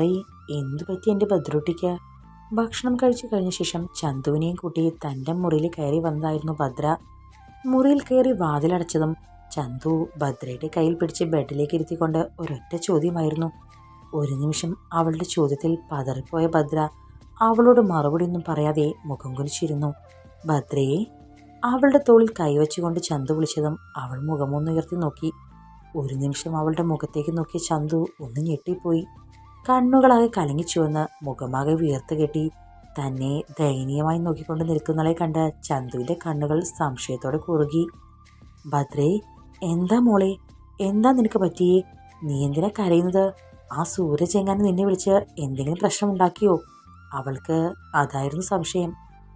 പറയ് എന്തു പറ്റി എന്റെ ഭദ്രൂട്ടിക്ക്? ഭക്ഷണം കഴിച്ചു കഴിഞ്ഞ ശേഷം ചന്തുവിനെയും കൂട്ടി തന്റെ മുറിയിൽ കയറി വന്നതായിരുന്നു ഭദ്ര. മുറിയിൽ കയറി വാതിലടച്ചതും ചന്തു ഭദ്രയുടെ കയ്യിൽ പിടിച്ച് ബെഡിലേക്ക് ഇരുത്തിക്കൊണ്ട് ഒരൊറ്റ ചോദ്യമായിരുന്നു. ഒരു നിമിഷം അവളുടെ ചോദ്യത്തിൽ പതറിപ്പോയ ഭദ്ര അവളോട് മറുപടിയൊന്നും പറയാതെ മുഖം കുലിച്ചിരുന്നു. ഭദ്രയെ അവളുടെ തോളിൽ കൈവച്ചുകൊണ്ട് ചന്തു വിളിച്ചതും അവൾ മുഖമൊന്നുയർത്തി നോക്കി. ഒരു നിമിഷം അവളുടെ മുഖത്തേക്ക് നോക്കിയ ചന്തു ഒന്ന് ഞെട്ടിപ്പോയി. കണ്ണുകളാകെ കലങ്ങിച്ചുവന്ന് മുഖമാകെ വീർത്ത് കെട്ടി തന്നെ ദയനീയമായി നോക്കിക്കൊണ്ട് നിൽക്കുന്നവളെ കണ്ട ചന്തുവിന്റെ കണ്ണുകൾ സംശയത്തോടെ കുറുകി. ഭദ്രേ എന്താ മോളെ? എന്താ നിനക്ക് പറ്റിയേ? നീ എന്തിനാ കരയുന്നത്? ആ സൂര്യചെങ്ങാനും നിന്നെ വിളിച്ച് എന്തെങ്കിലും പ്രശ്നമുണ്ടാക്കിയോ? അവൾക്ക് അതായിരുന്നു സംശയം.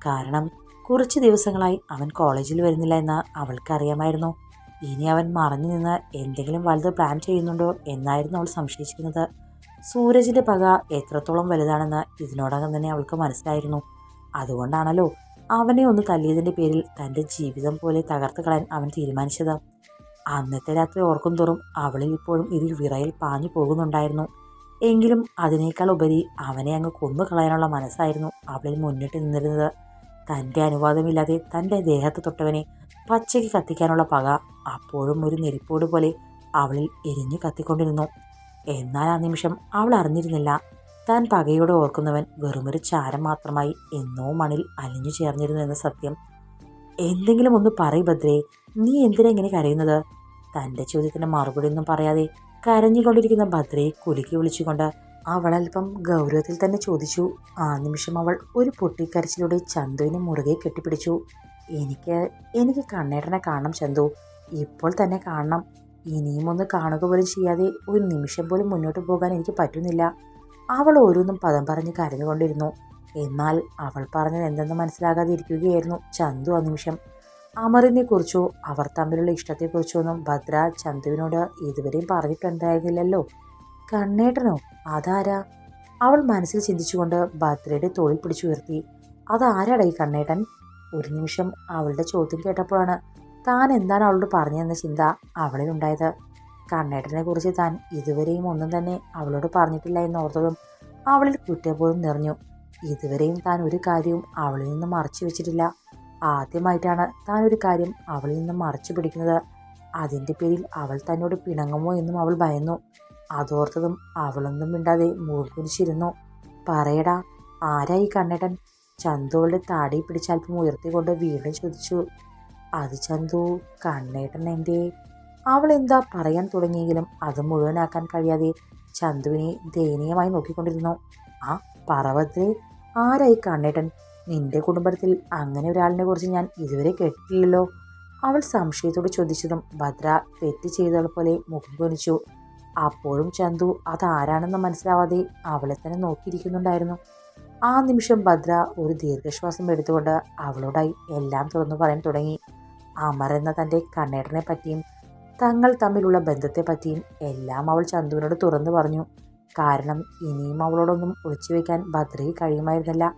കാരണം കുറച്ച് ദിവസങ്ങളായി അവൻ കോളേജിൽ വരുന്നില്ല എന്ന് അവൾക്കറിയാമായിരുന്നു. ഇനി അവൻ മറഞ്ഞു നിന്ന് എന്തെങ്കിലും വലുത് പ്ലാൻ ചെയ്യുന്നുണ്ടോ എന്നായിരുന്നു അവൾ സംശയിച്ചിരുന്നത്. സൂരജിന്റെ പക എത്രത്തോളം വലുതാണെന്ന് ഇതിനോടകം തന്നെ അവൾക്ക് മനസ്സിലായിരുന്നു. അതുകൊണ്ടാണല്ലോ അവനെ ഒന്ന് തല്ലിയതിന്റെ പേരിൽ തന്റെ ജീവിതം പോലെ തകർത്ത് കളയാൻ അവൻ തീരുമാനിച്ചത്. അന്നത്തെ രാത്രി ഓർക്കും തോറും അവളിൽ ഇപ്പോഴും ഇതിൽ വിറയിൽ പാഞ്ഞു പോകുന്നുണ്ടായിരുന്നു. എങ്കിലും അതിനേക്കാൾ ഉപരി അവനെ അങ്ങ് കൊന്നു കളയാനുള്ള മനസ്സായിരുന്നു അവളിൽ മുന്നിട്ട് നിന്നിരുന്നത്. തന്റെ അനുവാദമില്ലാതെ തന്റെ ദേഹത്ത് തൊട്ടവനെ പച്ചയ്ക്ക് കത്തിക്കാനുള്ള പക അപ്പോഴും ഒരു നെരിപ്പോട് പോലെ അവളിൽ എരിഞ്ഞു കത്തിക്കൊണ്ടിരുന്നു. എന്നാൽ ആ നിമിഷം അവൾ അറിഞ്ഞിരുന്നില്ല. താൻ പകയോടെ ഓർക്കുന്നവൻ വെറുമൊരു ചാരം മാത്രമായി എന്നോ മണിൽ അലിഞ്ഞു ചേർന്നിരുന്നു എന്ന സത്യം. എന്തെങ്കിലും ഒന്ന് പറയ് ഭദ്രേ നീ എന്തിനാ ഇങ്ങനെ കരയുന്നത്? തന്റെ ചോദ്യത്തിന് മറുപടി ഒന്നും പറയാതെ കരഞ്ഞുകൊണ്ടിരിക്കുന്ന ഭദ്രയെ കുലുക്കി വിളിച്ചുകൊണ്ട് അവൾ അല്പം ഗൗരവത്തിൽ തന്നെ ചോദിച്ചു. ആ നിമിഷം അവൾ ഒരു പൊട്ടിക്കരച്ചിലൂടെ ചന്തുവിനെ മുറുകെ കെട്ടിപ്പിടിച്ചു. എനിക്ക് എനിക്ക് കണ്ണേട്ടനെ കാണണം ചന്തു. ഇപ്പോൾ തന്നെ കാണണം. ഇനിയും ഒന്ന് കാണുക പോലും ചെയ്യാതെ ഒരു നിമിഷം പോലും മുന്നോട്ട് പോകാൻ എനിക്ക് പറ്റുന്നില്ല. അവൾ ഓരോന്നും പദം പറഞ്ഞ് കരഞ്ഞുകൊണ്ടിരുന്നു. എന്നാൽ അവൾ പറഞ്ഞത് എന്തെന്ന് മനസ്സിലാകാതെ ഇരിക്കുകയായിരുന്നു ചന്തു ആ നിമിഷം. അമറിനെ കുറിച്ചോ അവർ തമ്മിലുള്ള ഇഷ്ടത്തെക്കുറിച്ചോ ഒന്നും ഭദ്ര ചന്തുവിനോട് ഇതുവരെയും പറഞ്ഞിട്ടുണ്ടായിരുന്നില്ലല്ലോ. കണ്ണേട്ടനോ? അതാരാ? അവൾ മനസ്സിൽ ചിന്തിച്ചുകൊണ്ട് ഭദ്രയുടെ തോളിൽ പിടിച്ചുയർത്തി. അതാരാടാ ഈ കണ്ണേട്ടൻ? ഒരു നിമിഷം അവളുടെ ചോദ്യം കേട്ടപ്പോഴാണ് താൻ എന്താണ് അവളോട് പറഞ്ഞതെന്ന ചിന്ത അവളിലുണ്ടായത് കണ്ണേട്ടനെ കുറിച്ച് താൻ ഇതുവരെയും ഒന്നും തന്നെ അവളോട് പറഞ്ഞിട്ടില്ല എന്നോർത്തതും അവളിൽ കുറ്റബോധം നിറഞ്ഞു. ഇതുവരെയും താൻ ഒരു കാര്യവും അവളിൽ നിന്ന് മറച്ചു വെച്ചിട്ടില്ല. ആദ്യമായിട്ടാണ് താൻ ഒരു കാര്യം അവളിൽ നിന്ന് മറച്ചു പിടിക്കുന്നത്. അതിന്റെ പേരിൽ അവൾ തന്നോട് പിണങ്ങുമോ എന്നും അവൾ ഭയന്നു. അതോർത്തതും അവളൊന്നും മിണ്ടാതെ മൂർക്കുനിച്ചിരുന്നു പറയടാ ആരായി കണ്ണേട്ടൻ? ചന്തുവളുടെ താടി പിടിച്ചാൽപ്പം ഉയർത്തിക്കൊണ്ട് വീണ്ടും ചോദിച്ചു. അത് ചന്തു കണ്ണേട്ടൻ എന്റെ അവൾ എന്താ പറയാൻ തുടങ്ങിയെങ്കിലും അത് മുഴുവനാക്കാൻ കഴിയാതെ ചന്തുവിനെ ദയനീയമായി നോക്കിക്കൊണ്ടിരുന്നു. ആ പറവത്രേ ആരായി കണ്ണേട്ടൻ? നിന്റെ കുടുംബത്തിൽ അങ്ങനെ ഒരാളിനെ കുറിച്ച് ഞാൻ ഇതുവരെ കേട്ടിട്ടില്ലല്ലോ. അവൾ സംശയത്തോട് ചോദിച്ചതും ഭദ്ര തെറ്റ് ചെയ്തവൾ പോലെ മുഖം കുനിച്ചു. അപ്പോഴും ചന്തു അതാരാണെന്ന് മനസ്സിലാവാതെ അവളെ തന്നെ നോക്കിയിരിക്കുന്നുണ്ടായിരുന്നു. ആ നിമിഷം ഭദ്ര ഒരു ദീർഘശ്വാസം എടുത്തുകൊണ്ട് അവളോടായി എല്ലാം തുറന്നു പറയാൻ തുടങ്ങി. അമർ എന്ന തന്റെ കണ്ണേട്ടനെ പറ്റിയും തങ്ങൾ തമ്മിലുള്ള ബന്ധത്തെ പറ്റിയും എല്ലാം അവൾ ചന്തുവിനോട് തുറന്നു പറഞ്ഞു. കാരണം ഇനിയും അവളോടൊന്നും ഒളിച്ചു വെക്കാൻ ഭദ്രയ്ക്ക് കഴിയുമായിരുന്നില്ല.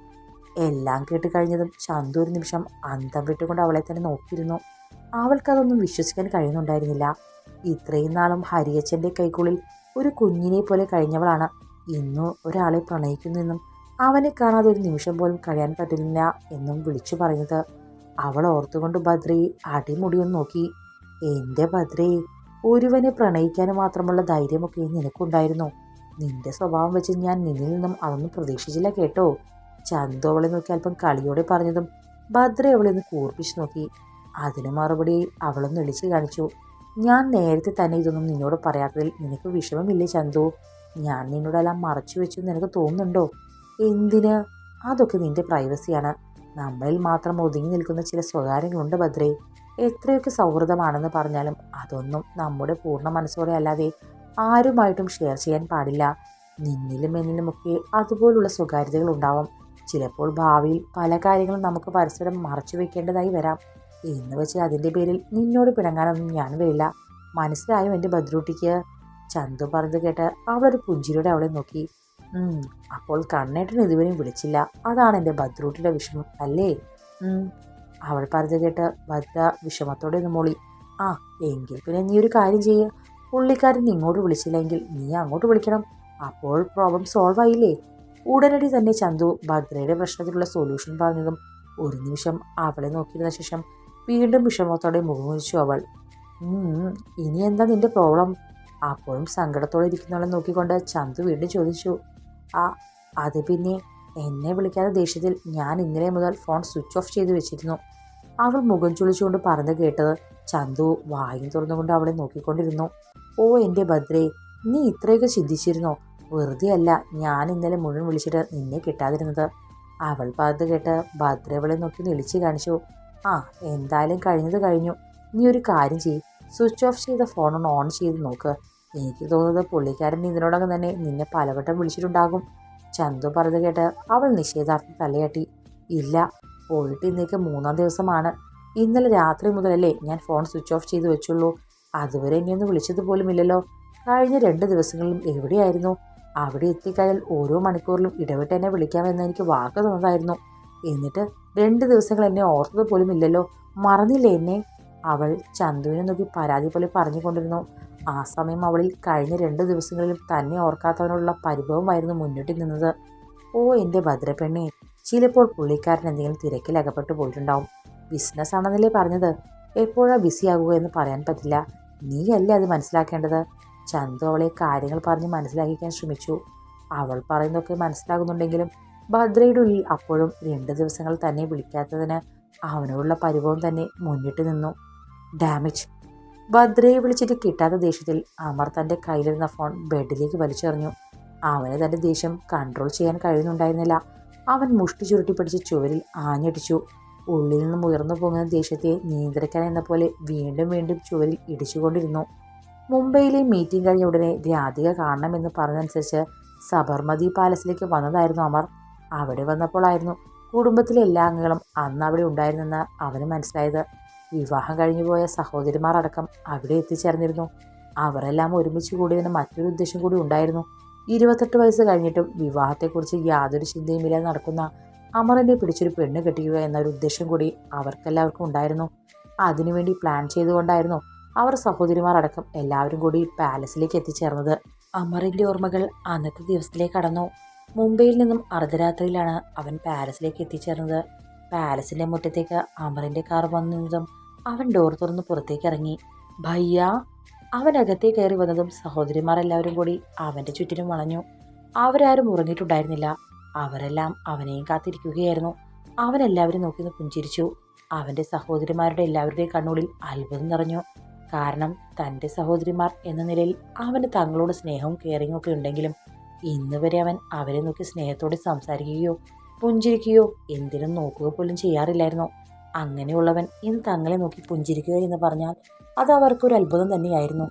എല്ലാം കേട്ട് കഴിഞ്ഞതും ചന്തു ഒരു നിമിഷം അന്തം വിട്ടുകൊണ്ട് അവളെ തന്നെ നോക്കിയിരുന്നു. അവൾക്കതൊന്നും വിശ്വസിക്കാൻ കഴിയുന്നുണ്ടായിരുന്നില്ല. ഇത്രയും നാളും ഹരിയച്ചന്റെ കൈക്കുള്ളിൽ ഒരു കുഞ്ഞിനെ പോലെ കഴിഞ്ഞവളാണ്. ഇന്നു ഒരാളെ പ്രണയിക്കുന്നെന്നും അവനെ കാണാതെ ഒരു നിമിഷം പോലും കഴിയാൻ പറ്റുന്നില്ല എന്നും വിളിച്ചു പറയുന്നത്. അവൾ ഓർത്തുകൊണ്ട് ബദ്രി അടിമുടിയൊന്ന് നോക്കി. എന്റെ ബദ്രി ഒരുവനെ പ്രണയിക്കാൻ മാത്രമുള്ള ധൈര്യമൊക്കെ നിനക്കുണ്ടായിരുന്നു? നിന്റെ സ്വഭാവം വെച്ച് ഞാൻ നിന്നിൽ നിന്നും അതൊന്നും പ്രതീക്ഷിച്ചില്ല കേട്ടോ. ചന്തു അവളെ നോക്കി അല്പം കളിയോടെ പറഞ്ഞതും ഭദ്ര അവളെ ഒന്ന് കൂർപ്പിച്ചു നോക്കി. അതിന് മറുപടി അവളൊന്ന് വിളിച്ച് കാണിച്ചു. ഞാൻ നേരത്തെ തന്നെ ഇതൊന്നും നിന്നോട് പറയാത്തതിൽ നിനക്ക് വിഷമമില്ലേ ചന്തു? ഞാൻ നിന്നോടെല്ലാം മറച്ചു വെച്ചു നിനക്ക് തോന്നുന്നുണ്ടോ? എന്തിന്? അതൊക്കെ നിന്റെ പ്രൈവസിയാണ് നമ്മളിൽ മാത്രം ഒതുങ്ങി നിൽക്കുന്ന ചില സ്വകാര്യങ്ങളുണ്ട് ഭദ്രേ. എത്രയൊക്കെ സൗഹൃദമാണെന്ന് പറഞ്ഞാലും അതൊന്നും നമ്മുടെ പൂർണ മനസ്സോടെ അല്ലാതെ ആരുമായിട്ടും ഷെയർ ചെയ്യാൻ പാടില്ല. നിന്നിലും എന്നിലുമൊക്കെ അതുപോലുള്ള സ്വകാര്യതകൾ ഉണ്ടാവും. ചിലപ്പോൾ ഭാവിയിൽ പല കാര്യങ്ങളും നമുക്ക് പരസ്പരം മറച്ചു വെക്കേണ്ടതായി വരാം. എന്ന് വെച്ച് അതിന്റെ പേരിൽ നിന്നോട് പിണങ്ങാനൊന്നും ഞാൻ വരില്ല. മനസ്സിലായോ എന്റെ ഭദ്രൂട്ടിക്ക്? ചന്തു പറഞ്ഞത് കേട്ട് അവളൊരു പുഞ്ചിരിയോടെ അവളെ നോക്കി. "ഉം, അപ്പോൾ കണ്ണേട്ടൻ ഇതുവരെയും വിളിച്ചില്ല. അതാണ് എന്റെ ഭദ്രൂട്ടിയുടെ വിഷമം അല്ലേ? അവൾ പറഞ്ഞത് കേട്ട് ഭദ്ര വിഷമത്തോടെ ഒന്ന് മോളി. ആ എങ്കിൽ പിന്നെ നീ ഒരു കാര്യം ചെയ്യുക പുള്ളിക്കാരൻ ഇങ്ങോട്ട് വിളിച്ചില്ലെങ്കിൽ നീ അങ്ങോട്ട് വിളിക്കണം. അപ്പോൾ പ്രോബ്ലം സോൾവ് ആയില്ലേ? ഉടനടി തന്നെ ചന്തു ഭദ്രയുടെ പ്രശ്നത്തിനുള്ള സൊല്യൂഷൻ പറഞ്ഞതും ഒരു നിമിഷം അവളെ നോക്കിയിരുന്ന ശേഷം വീണ്ടും വിഷമത്തോടെ മുഖമുറിച്ചു അവൾ. "ഉം, ഇനി എന്താ നിന്റെ പ്രോബ്ലം അപ്പോഴും സങ്കടത്തോടെ ഇരിക്കുന്നവളെ നോക്കിക്കൊണ്ട് ചന്തു വീണ്ടും ചോദിച്ചു. ആ അത് പിന്നെ എന്നെ വിളിക്കാതെ ദേഷ്യത്തിൽ ഞാൻ ഇന്നലെ മുതൽ ഫോൺ സ്വിച്ച് ഓഫ് ചെയ്ത് വെച്ചിരുന്നു. അവൾ മുഖം ചുളിച്ചുകൊണ്ട് പറഞ്ഞു കേട്ടത് ചന്തു വായും തുറന്നുകൊണ്ട് അവളെ നോക്കിക്കൊണ്ടിരുന്നു. ഓ എന്റെ ഭദ്രേ നീ ഇത്രയൊക്കെ ചിന്തിച്ചിരുന്നോ? വെറുതെ അല്ല ഞാൻ ഇന്നലെ മുഴുവൻ വിളിച്ചിട്ട് നിന്നെ കിട്ടാതിരുന്നത്. അവൾ പറഞ്ഞു കേട്ട് ഭദ്രവളെ നോക്കി നിളിച്ച് കാണിച്ചു. ആ എന്തായാലും കഴിഞ്ഞത് കഴിഞ്ഞു. നീ ഒരു കാര്യം ചെയ്യ്. സ്വിച്ച് ഓഫ് ചെയ്ത ഫോൺ ഒന്ന് ഓൺ ചെയ്ത് നോക്ക്. എനിക്ക് തോന്നുന്നത് പുള്ളിക്കാരൻ ഇതിനോടകം തന്നെ നിന്നെ പലവട്ടം വിളിച്ചിട്ടുണ്ടാകും. ചന്തു പറഞ്ഞു കേട്ട് അവൾ നിഷേധാർത്ഥം തലയാട്ടി. ഇല്ല പോയിട്ട് ഇന്നേക്ക് മൂന്നാം ദിവസമാണ്. ഇന്നലെ രാത്രി മുതലല്ലേ ഞാൻ ഫോൺ സ്വിച്ച് ഓഫ് ചെയ്ത് വെച്ചുള്ളൂ. അതുവരെ എന്നെ വിളിച്ചത് പോലുമില്ലല്ലോ. കഴിഞ്ഞ രണ്ട് ദിവസങ്ങളിലും എവിടെയായിരുന്നു? അവിടെ എത്തിക്കഴിഞ്ഞാൽ ഓരോ മണിക്കൂറിലും ഇടവിട്ട് എന്നെ വിളിക്കാമെന്ന് എനിക്ക് വാക്ക് തന്നതായിരുന്നു. എന്നിട്ട് രണ്ട് ദിവസങ്ങൾ എന്നെ ഓർത്തത് പോലും ഇല്ലല്ലോ മറന്നില്ലേ എന്നെ? അവൾ ചന്തുവിനെ നോക്കി പരാതി പോലെ പറഞ്ഞുകൊണ്ടിരുന്നു. ആ സമയം അവളിൽ കഴിഞ്ഞ രണ്ട് ദിവസങ്ങളിലും തന്നെ ഓർക്കാത്തവനുള്ള പരിഭവമായിരുന്നു മുന്നിട്ട് നിന്നത്. ഓ എന്റെ ഭദ്രപ്പെണ്ണെ ചിലപ്പോൾ പുള്ളിക്കാരൻ എന്തെങ്കിലും തിരക്കിൽ അകപ്പെട്ടു പോയിട്ടുണ്ടാവും. ബിസിനസ് ആണെന്നല്ലേ പറഞ്ഞത്. എപ്പോഴാ ബിസി ആകുക എന്ന് പറയാൻ പറ്റില്ല. നീയല്ലേ അത് മനസ്സിലാക്കേണ്ടത്? ചന്തു അവളെ കാര്യങ്ങൾ പറഞ്ഞ് മനസ്സിലാക്കിക്കാൻ ശ്രമിച്ചു. അവൾ പറയുന്നതൊക്കെ മനസ്സിലാകുന്നുണ്ടെങ്കിലും ഭദ്രയുടെ ഉള്ളിൽ അപ്പോഴും രണ്ട് ദിവസങ്ങൾ തന്നെ വിളിക്കാത്തതിന് അവനോടുള്ള പരിഭവം തന്നെ മുന്നിട്ട് നിന്നു. ഡാമേജ് ഭദ്രയെ വിളിച്ചിട്ട് കിട്ടാത്ത ദേഷ്യത്തിൽ അമർ തന്റെ കയ്യിലിരുന്ന ഫോൺ ബെഡിലേക്ക് വലിച്ചെറിഞ്ഞു. അവന് തന്റെ ദേഷ്യം കൺട്രോൾ ചെയ്യാൻ കഴിയുന്നുണ്ടായിരുന്നില്ല. അവൻ മുഷ്ടി ചുരുട്ടി പിടിച്ച് ചുവരിൽ ആഞ്ഞടിച്ചു. ഉള്ളിൽ നിന്നും ഉയർന്നു പോകുന്ന ദേഷ്യത്തെ നിയന്ത്രിക്കാൻ എന്ന പോലെ വീണ്ടും വീണ്ടും ചുവരിൽ ഇടിച്ചുകൊണ്ടിരുന്നു. മുംബൈയിലെ മീറ്റിംഗ് കഴിഞ്ഞ ഉടനെ രാധിക കാണണമെന്ന് പറഞ്ഞതനുസരിച്ച് സബർമതി പാലസിലേക്ക് വന്നതായിരുന്നു അമർ. അവിടെ വന്നപ്പോഴായിരുന്നു കുടുംബത്തിലെ എല്ലാ അംഗങ്ങളും അന്ന് അവിടെ ഉണ്ടായിരുന്നെന്ന് അവന് മനസ്സിലായത്. വിവാഹം കഴിഞ്ഞു പോയ സഹോദരിമാർ അടക്കം അവിടെ എത്തിച്ചേർന്നിരുന്നു. അവരെല്ലാം ഒരുമിച്ച് കൂടിയതിന് മറ്റൊരു ഉദ്ദേശം കൂടി ഉണ്ടായിരുന്നു. ഇരുപത്തെട്ട് വയസ്സ് കഴിഞ്ഞിട്ടും വിവാഹത്തെക്കുറിച്ച് യാതൊരു ചിന്തയുമില്ലാതെ നടക്കുന്ന അമറിനെ പിടിച്ചൊരു പെണ്ണ് കെട്ടിക്കുക എന്നൊരു ഉദ്ദേശം കൂടി അവർക്കെല്ലാവർക്കും ഉണ്ടായിരുന്നു. അതിനുവേണ്ടി പ്ലാൻ ചെയ്തുകൊണ്ടായിരുന്നു അവർ സഹോദരിമാർ അടക്കം എല്ലാവരും കൂടി പാലസിലേക്ക് എത്തിച്ചേർന്നത്. അമറിന്റെ ഓർമ്മകൾ അന്നത്തെ ദിവസത്തിലേക്ക് കടന്നു. മുംബൈയിൽ നിന്നും അർദ്ധരാത്രിയിലാണ് അവൻ പാലസിലേക്ക് എത്തിച്ചേർന്നത്. പാലസിന്റെ മുറ്റത്തേക്ക് അമറിന്റെ കാർ വന്നതും അവൻ ഡോർ തുറന്ന് പുറത്തേക്ക് ഇറങ്ങി. ഭയ്യ അവൻ അകത്തേ കയറി വന്നതും സഹോദരിമാർ എല്ലാവരും കൂടി അവന്റെ ചുറ്റിനും വളഞ്ഞു. അവരാരും ഉറങ്ങിയിട്ടുണ്ടായിരുന്നില്ല. അവരെല്ലാം അവനെയും കാത്തിരിക്കുകയായിരുന്നു. അവൻ എല്ലാവരും നോക്കി നിന്ന് പുഞ്ചിരിച്ചു. അവന്റെ സഹോദരിമാരുടെ എല്ലാവരുടെയും കണ്ണുകളിൽ അത്ഭുതം നിറഞ്ഞു. കാരണം തന്റെ സഹോദരിമാർ എന്ന നിലയിൽ അവന് തങ്ങളോട് സ്നേഹവും കെയറിങ്ങും ഒക്കെ ഉണ്ടെങ്കിലും ഇന്ന് വരെ അവൻ അവരെ നോക്കി സ്നേഹത്തോടെ സംസാരിക്കുകയോ പുഞ്ചിരിക്കുകയോ എന്തിനും നോക്കുക പോലും ചെയ്യാറില്ലായിരുന്നു. അങ്ങനെയുള്ളവൻ ഇന്ന് തങ്ങളെ നോക്കി പുഞ്ചിരിക്കുക എന്ന് പറഞ്ഞാൽ അത് അവർക്കൊരു അത്ഭുതം തന്നെയായിരുന്നു.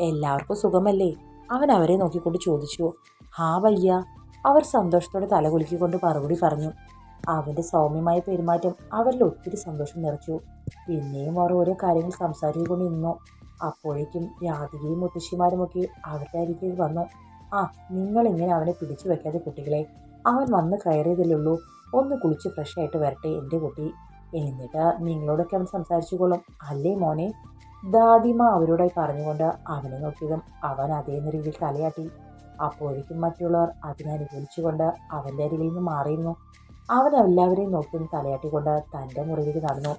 എല്ലാവർക്കും സുഖമല്ലേ? അവൻ അവരെ നോക്കിക്കൊണ്ട് ചോദിച്ചു. ഹാ വയ്യ അവർ സന്തോഷത്തോടെ തലകുലുക്കിക്കൊണ്ട് മറുപടി പറഞ്ഞു. അവന്റെ സൗമ്യമായ പെരുമാറ്റം അവരിൽ ഒത്തിരി സന്തോഷം നിറച്ചു. പിന്നെയും അവർ ഓരോ കാര്യങ്ങൾ സംസാരിച്ചുകൊണ്ട് നിന്നു. അപ്പോഴേക്കും രാധികയും മുത്തശ്ശിമാരുമൊക്കെ അവരുടെ അരികിൽ വന്നു. ആ നിങ്ങൾ ഇങ്ങനെ അവനെ പിടിച്ചു വെക്കാതെ കുട്ടികളെ? അവൻ വന്ന് കയറിയതിലുള്ളൂ. ഒന്ന് കുളിച്ച് ഫ്രഷ് ആയിട്ട് വരട്ടെ എന്റെ കുട്ടി. എന്നിട്ട് നിങ്ങളോടൊക്കെ അവൻ സംസാരിച്ചുകൊള്ളും. അല്ലേ മോനെ? ദാദിമ അവരോടായി പറഞ്ഞുകൊണ്ട് അവനെ നോക്കിയതും അവൻ അതേ രീതിയിൽ തലയാട്ടി. അപ്പോഴേക്കും മറ്റുള്ളവർ അതിനനുകൂലിച്ചുകൊണ്ട് അവന്റെ അരികിൽ നിന്ന് മാറിയിരുന്നു. അവൻ എല്ലാവരെയും നോക്കി തലയാട്ടിക്കൊണ്ട് തന്റെ മുറിയിലേക്ക് നടന്നു.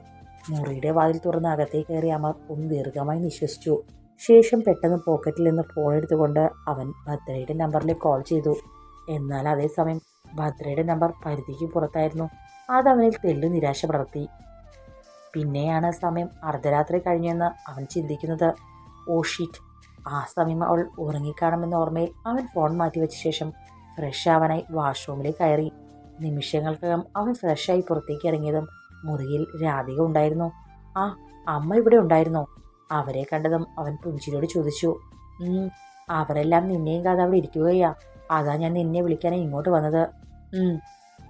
മുറിയുടെ വാതിൽ തുറന്ന് അകത്തേക്ക് കയറി അമർ ഒന്ന് ദീർഘമായി നിശ്വസിച്ചു. ശേഷം പെട്ടെന്ന് പോക്കറ്റിൽ നിന്ന് ഫോൺ എടുത്തുകൊണ്ട് അവൻ ഭദ്രയുടെ നമ്പറിലേക്ക് കോൾ ചെയ്തു. എന്നാൽ അതേസമയം ഭദ്രയുടെ നമ്പർ പരിധിക്ക് പുറത്തായിരുന്നു. അത് അവനിൽ തെല്ലു നിരാശ പടർത്തി. പിന്നെയാണ് സമയം അർദ്ധരാത്രി കഴിഞ്ഞെന്ന് അവൻ ചിന്തിക്കുന്നത്. ഓ ഷീറ്റ് ആ സമയം അവൾ ഉറങ്ങിക്കാണുമെന്ന ഓർമ്മയിൽ അവൻ ഫോൺ മാറ്റിവെച്ച ശേഷം ഫ്രഷ് ആവാനായി വാഷ്റൂമിലേക്ക് കയറി. നിമിഷങ്ങൾക്കകം അവൻ ഫ്രഷായി പുറത്തേക്ക് ഇറങ്ങിയതും മുറിയിൽ രാധിക ഉണ്ടായിരുന്നു. ആ അമ്മ ഇവിടെ ഉണ്ടായിരുന്നോ? അവരെ കണ്ടതും അവൻ പുഞ്ചിരിയോട് ചോദിച്ചു. അവരെല്ലാം നിന്നെയും കാതെ അവിടെ ഇരിക്കുകയാ. അതാ ഞാൻ നിന്നെ വിളിക്കാൻ ഇങ്ങോട്ട് വന്നത്. ഉം."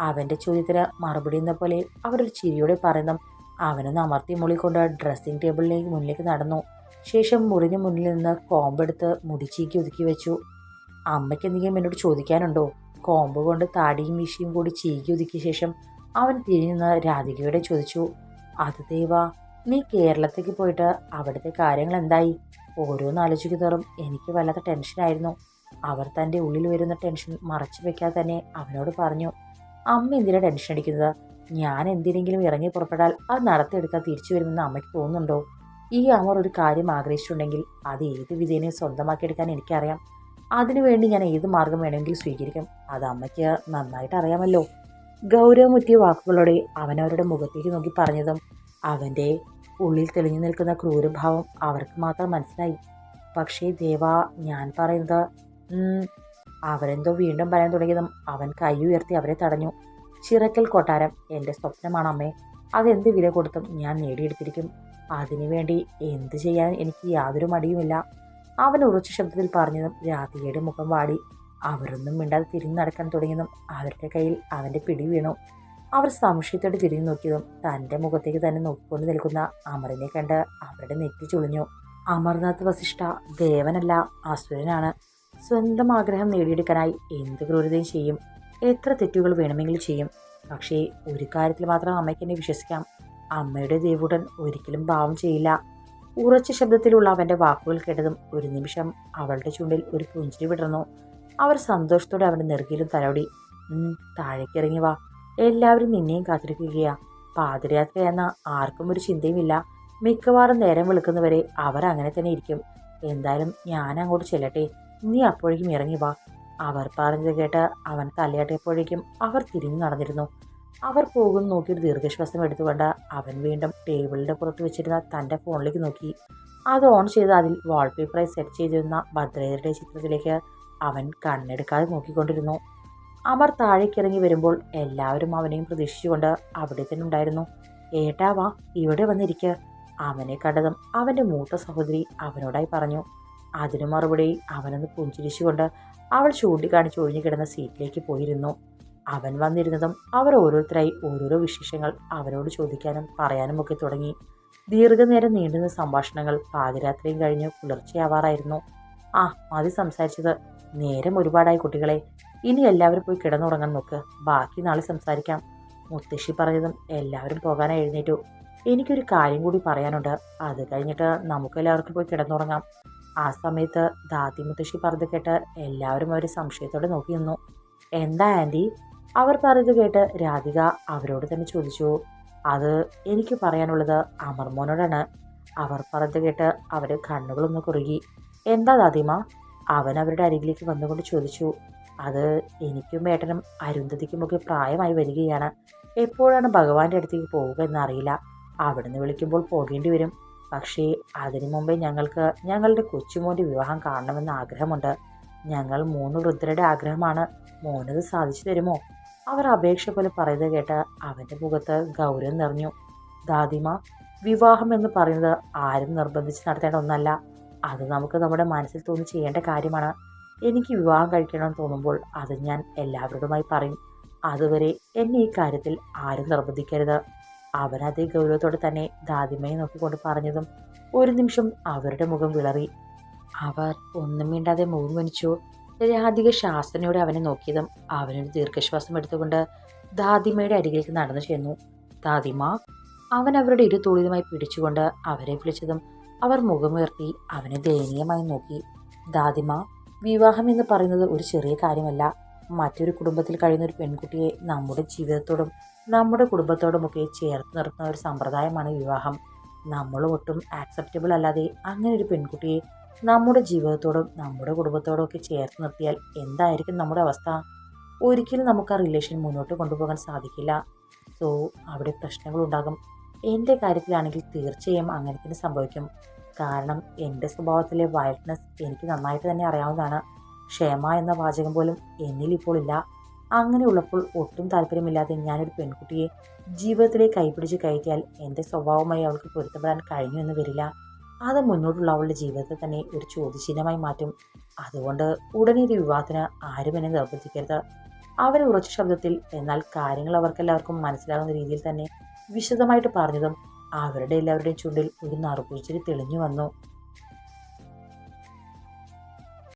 അവന്റെ ചോദ്യത്തിന് മറുപടി എന്ന പോലെ അവരൊരു ചിരിയോടെ പറയുന്നതും അവനൊന്ന് അമർത്തി മുളിക്കൊണ്ട് ഡ്രസ്സിംഗ് ടേബിളിലേക്ക് മുന്നിലേക്ക് നടന്നു. ശേഷം മുറിന് മുന്നിൽ നിന്ന് കോമ്പെടുത്ത് മുടിച്ചീക്കി ഒതുക്കി വെച്ചു. അമ്മയ്ക്ക് എന്തെങ്കിലും എന്നോട് ചോദിക്കാനുണ്ടോ? കോമ്പ് കൊണ്ട് താടിയും മീശയും കൂടി ചീകി ഒതുക്കിയ ശേഷം അവൻ തിരിഞ്ഞു നിന്ന് രാധികയോടെ ചോദിച്ചു. അത് ദൈവ നീ കേരളത്തേക്ക് പോയിട്ട് അവിടുത്തെ കാര്യങ്ങൾ എന്തായി? ഓരോന്ന് ആലോചിക്കുന്നതോറും എനിക്ക് വല്ലാത്ത ടെൻഷനായിരുന്നു അവർ തന്റെ ഉള്ളിൽ വരുന്ന ടെൻഷൻ മറച്ചു വെക്കാതെ തന്നെ അവനോട് പറഞ്ഞു അമ്മ എന്തിനാ ടെൻഷൻ അടിക്കുന്നത്? ഞാൻ എന്തിനെങ്കിലും ഇറങ്ങി പുറപ്പെട്ടാൽ അത് നടത്തിയെടുക്കാൻ തിരിച്ചു വരുമെന്ന് അമ്മയ്ക്ക് തോന്നുന്നുണ്ടോ? ഈ അമർ ഒരു കാര്യം ആഗ്രഹിച്ചിട്ടുണ്ടെങ്കിൽ അത് ഏത് വിധേനയും സ്വന്തമാക്കിയെടുക്കാൻ എനിക്കറിയാം. അതിനുവേണ്ടി ഞാൻ ഏത് മാർഗം വേണമെങ്കിലും സ്വീകരിക്കും. അത് അമ്മയ്ക്ക് നന്നായിട്ട് അറിയാമല്ലോ. ഗൗരവമുറ്റിയ വാക്കുകളോടെ അവൻ അവരുടെ മുഖത്തേക്ക് നോക്കി പറഞ്ഞതും അവന്റെ ഉള്ളിൽ തെളിഞ്ഞു നിൽക്കുന്ന ക്രൂരഭാവം അവർക്ക് മാത്രം മനസ്സിലായി. പക്ഷേ ദേവ ഞാൻ പറയുന്നത് അവരെന്തോ വീണ്ടും പറയാൻ തുടങ്ങിയതും അവൻ കൈ ഉയർത്തി അവരെ തടഞ്ഞു. ചിറക്കൽ കൊട്ടാരം എന്റെ സ്വപ്നമാണ് അമ്മേ. അതെന്ത് വില കൊടുത്തും ഞാൻ നേടിയെടുത്തിരിക്കും. അതിനുവേണ്ടി എന്ത് ചെയ്യാൻ എനിക്ക് യാതൊരു മടിയുമില്ല. അവൻ ഉറച്ച ശബ്ദത്തിൽ പറഞ്ഞതും രാധികയുടെ മുഖം വാടി. അവരൊന്നും മിണ്ടാതെ തിരിഞ്ഞു നടക്കാൻ തുടങ്ങിയതും അവരുടെ കയ്യിൽ അവന്റെ പിടി വീണു. അവർ സംശയത്തോടെ തിരിഞ്ഞു നോക്കിയതും തന്റെ മുഖത്തേക്ക് തന്നെ നോക്കിക്കൊണ്ട് നിൽക്കുന്ന അമറിനെ കണ്ട് അവരുടെ നെറ്റി ചുളിഞ്ഞു. അമർനാഥ് വസിഷ്ഠ ദേവനല്ല അസുരനാണ്. സ്വന്തം ആഗ്രഹം നേടിയെടുക്കാനായി എന്ത് ക്രൂരതയും ചെയ്യും. എത്ര തെറ്റുകൾ വേണമെങ്കിലും ചെയ്യും. പക്ഷേ ഒരു കാര്യത്തിൽ മാത്രം അമ്മയ്ക്ക് എന്നെ വിശ്വസിക്കാം. അമ്മയുടെ ദേവുടൻ ഒരിക്കലും ഭാവം ചെയ്യില്ല. ഉറച്ച ശബ്ദത്തിലുള്ള അവന്റെ വാക്കുകൾ കേട്ടതും ഒരു നിമിഷം അവളുടെ ചുണ്ടിൽ ഒരു പുഞ്ചിരി വിടർന്നു. അവർ സന്തോഷത്തോടെ അവന്റെ നെറുകിലും തലോടി. "ഉം, താഴേക്കിറങ്ങി വാ. എല്ലാവരും നിന്നെയും കാത്തിരിക്കുകയാ. പാതിരാത്രിയെന്ന ആർക്കും ഒരു ചിന്തയുമില്ല. മിക്കവാറും നേരം വിളിക്കുന്നവരെ അവർ അങ്ങനെ തന്നെ ഇരിക്കും. എന്തായാലും ഞാൻ അങ്ങോട്ട് ചെല്ലട്ടെ. നീ അപ്പോഴേക്കും ഇറങ്ങി വാ. അവർ പറഞ്ഞത് കേട്ട് അവൻ തലയാട്ടിയപ്പോഴേക്കും അവർ തിരിഞ്ഞു നടന്നിരുന്നു. അവർ പോകുന്നു നോക്കി ദീർഘശ്വാസം എടുത്തുകൊണ്ട് അവൻ വീണ്ടും ടേബിളിന്റെ പുറത്ത് വെച്ചിരുന്ന തന്റെ ഫോണിലേക്ക് നോക്കി. അത് ഓൺ ചെയ്ത് അതിൽ വാൾപേപ്പറായി സെറ്റ് ചെയ്തിരുന്ന ഭദ്രയുടെ ചിത്രത്തിലേക്ക് അവൻ കണ്ണെടുക്കാതെ നോക്കിക്കൊണ്ടിരുന്നു. അമർ താഴേക്കിറങ്ങി വരുമ്പോൾ എല്ലാവരും അവനെയും പ്രതീക്ഷിച്ചുകൊണ്ട് അവിടെ തന്നെ ഉണ്ടായിരുന്നു. ഏട്ടാ വാ ഇവിടെ വന്നിരിക്കുക അവനെ കണ്ടതും അവന്റെ മൂത്ത സഹോദരി അവനോടായി പറഞ്ഞു. അതിനു മറുപടി അവനൊന്ന് പുഞ്ചിരിച്ചുകൊണ്ട് അവൾ ചൂണ്ടിക്കാണിച്ച് ഒഴിഞ്ഞു കിടന്ന സീറ്റിലേക്ക് പോയിരുന്നു. അവൻ വന്നിരുന്നതും അവർ ഓരോരുത്തരായി ഓരോരോ വിശേഷങ്ങൾ അവരോട് ചോദിക്കാനും പറയാനും ഒക്കെ തുടങ്ങി. ദീർഘനേരം നീണ്ടുന്ന സംഭാഷണങ്ങൾ പാതിരാത്രിയും കഴിഞ്ഞ് പുലർച്ചെയാവാറായിരുന്നു. ആ മതി സംസാരിച്ചത്. നേരം ഒരുപാടായി കുട്ടികളെ. ഇനി എല്ലാവരും പോയി കിടന്നുറങ്ങാൻ നോക്ക്. ബാക്കി നാളെ സംസാരിക്കാം. മുത്തശ്ശി പറഞ്ഞതും എല്ലാവരും പോകാനായി എഴുന്നേറ്റു. എനിക്കൊരു കാര്യം കൂടി പറയാനുണ്ട്. അത് കഴിഞ്ഞിട്ട് നമുക്കെല്ലാവർക്കും പോയി കിടന്നുറങ്ങാം. ആ സമയത്ത് ദാതി മുത്തശ്ശി പറഞ്ഞത് കേട്ട് എല്ലാവരും അവർ സംശയത്തോടെ നോക്കി നിന്നു. എന്താ ആന്റി അവർ പറഞ്ഞത് കേട്ട് രാധിക അവരോട് തന്നെ ചോദിച്ചു. അത് എനിക്ക് പറയാനുള്ളത് അമർമോനോടാണ് അവർ പറഞ്ഞത് കേട്ട് അവർ കണ്ണുകളൊന്ന് കുറുകി. എന്താ ദാദിമ? അവൻ അവരുടെ അരികിലേക്ക് വന്നുകൊണ്ട് ചോദിച്ചു. അത് എനിക്കും ഏട്ടനും അരുന്ധതിക്കുമൊക്കെ പ്രായമായി വരികയാണ്. എപ്പോഴാണ് ഭഗവാന്റെ അടുത്തേക്ക് പോവുക എന്നറിയില്ല. അവിടുന്ന് വിളിക്കുമ്പോൾ പോകേണ്ടി വരും. പക്ഷേ അതിനു മുമ്പേ ഞങ്ങൾക്ക് ഞങ്ങളുടെ കൊച്ചുമോന്റെ വിവാഹം കാണണമെന്ന് ആഗ്രഹമുണ്ട്. ഞങ്ങൾ മൂന്ന് വൃദ്ധരുടെ ആഗ്രഹമാണ്. മോനത് സാധിച്ചു തരുമോ? അവർ അപേക്ഷ പോലെ പറയുന്നത് കേട്ട് അവന്റെ മുഖത്ത് ഗൗരവം നിറഞ്ഞു. ദാദിമ വിവാഹം എന്ന് പറയുന്നത് ആരും നിർബന്ധിച്ച് നടത്തേണ്ട ഒന്നല്ല. അത് നമുക്ക് നമ്മുടെ മനസ്സിൽ തോന്നി ചെയ്യേണ്ട കാര്യമാണ്. എനിക്ക് വിവാഹം കഴിക്കണമെന്ന് തോന്നുമ്പോൾ അത് ഞാൻ എല്ലാവരോടുമായി പറയും. അതുവരെ എന്നെ ഈ കാര്യത്തിൽ ആരും നിർബന്ധിക്കരുത്. അവൻ അതേ ഗൗരവത്തോടെ തന്നെ ദാദിമയെ നോക്കിക്കൊണ്ട് പറഞ്ഞതും ഒരു നിമിഷം അവരുടെ മുഖം വിളറി. അവർ ഒന്നും മിണ്ടാതെ മുഖം വനിച്ചു രാധിക ശാസ്ത്രനയോടെ അവനെ നോക്കിയതും അവനൊരു ദീർഘശ്വാസം എടുത്തുകൊണ്ട് ദാദിമയുടെ അരികിലേക്ക് നടന്നു ചെന്നു. ദാദിമ അവൻ അവരുടെ ഇരു തോളിലുമായി പിടിച്ചുകൊണ്ട് അവരെ വിളിച്ചതും അവർ മുഖമുയർത്തി അവനെ ദയനീയമായി നോക്കി. ദാദിമ വിവാഹം എന്ന് പറയുന്നത് ഒരു ചെറിയ കാര്യമല്ല. മറ്റൊരു കുടുംബത്തിൽ കഴിയുന്ന ഒരു പെൺകുട്ടിയെ നമ്മുടെ ജീവിതത്തോടും നമ്മുടെ കുടുംബത്തോടുമൊക്കെ ചേർത്ത് നിർത്തുന്ന ഒരു സമ്പ്രദായമാണ് വിവാഹം. നമ്മൾ ഒട്ടും ആക്സെപ്റ്റബിൾ അല്ലാതെ അങ്ങനെ ഒരു പെൺകുട്ടിയെ നമ്മുടെ ജീവിതത്തോടും നമ്മുടെ കുടുംബത്തോടും ഒക്കെ ചേർത്ത് നിർത്തിയാൽ എന്തായിരിക്കും നമ്മുടെ അവസ്ഥ? ഒരിക്കലും നമുക്ക് ആ റിലേഷൻ മുന്നോട്ട് കൊണ്ടുപോകാൻ സാധിക്കില്ല. സോ അവിടെ പ്രശ്നങ്ങളുണ്ടാകും എന്റെ കാര്യത്തിലാണെങ്കിൽ തീർച്ചയായും അങ്ങനെ തന്നെ സംഭവിക്കും. കാരണം എന്റെ സ്വഭാവത്തിലെ വൈൽഡ്നെസ് എനിക്ക് നന്നായിട്ട് തന്നെ അറിയാവുന്നതാണ്. ക്ഷമ എന്ന വാചകം പോലും എന്നിൽ ഇപ്പോൾ ഇല്ല. അങ്ങനെയുള്ളപ്പോൾ ഒട്ടും താല്പര്യമില്ലാതെ ഞാനൊരു പെൺകുട്ടിയെ ജീവിതത്തിലേക്ക് കൈപിടിച്ച് കയറ്റിയാൽ എന്റെ സ്വഭാവമായി അവൾക്ക് പൊരുത്തപ്പെടാൻ കഴിഞ്ഞു എന്ന് വരില്ല. അത് മുന്നോട്ടുള്ള അവളുടെ ജീവിതത്തെ തന്നെ ഒരു ചോദ്യചിഹ്നമായി മാറ്റും. അതുകൊണ്ട് ഉടനെ ഒരു വിവാഹത്തിന് ആരും എന്നെ നിർബന്ധിക്കരുത്. അവൻ ഉറച്ച ശബ്ദത്തിൽ എന്നാൽ കാര്യങ്ങൾ അവർക്കെല്ലാവർക്കും മനസ്സിലാകുന്ന രീതിയിൽ തന്നെ വിശദമായിട്ട് പറഞ്ഞതും അവരുടെ എല്ലാവരുടെയും ചുണ്ടിൽ ഒരു നറുപൂച്ചിരി തെളിഞ്ഞു വന്നു.